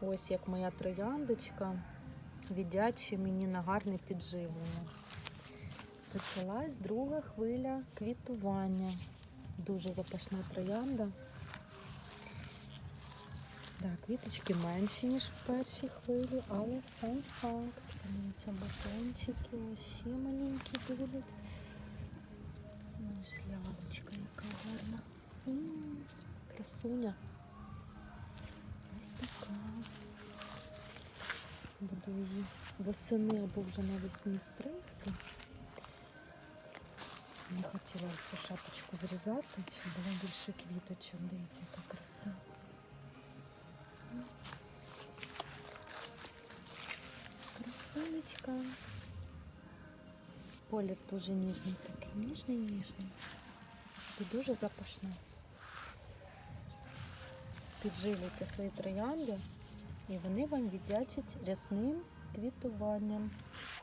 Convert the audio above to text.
Ось як моя трояндочка віддячує мені на гарне підживлення. Почалась друга хвиля квітування. Дуже запашна троянда. Так, квіточки менші, ніж в першій хвилі, але сам факт. Дивіться, батончики, ось ще маленькі будуть. Ось лялечка, яка гарна. М, Красуня. Її восени або вже навесні стригти. Не хотіла цю шапочку зрізати, щоб було більше квіточок. Дивіться, яка краса. Красавичка. Колір дуже ніжний, такий ніжний, ніжний. І дуже запашний. Підживлюйте свої троянди, і вони вам віддячать рясним квітуванням.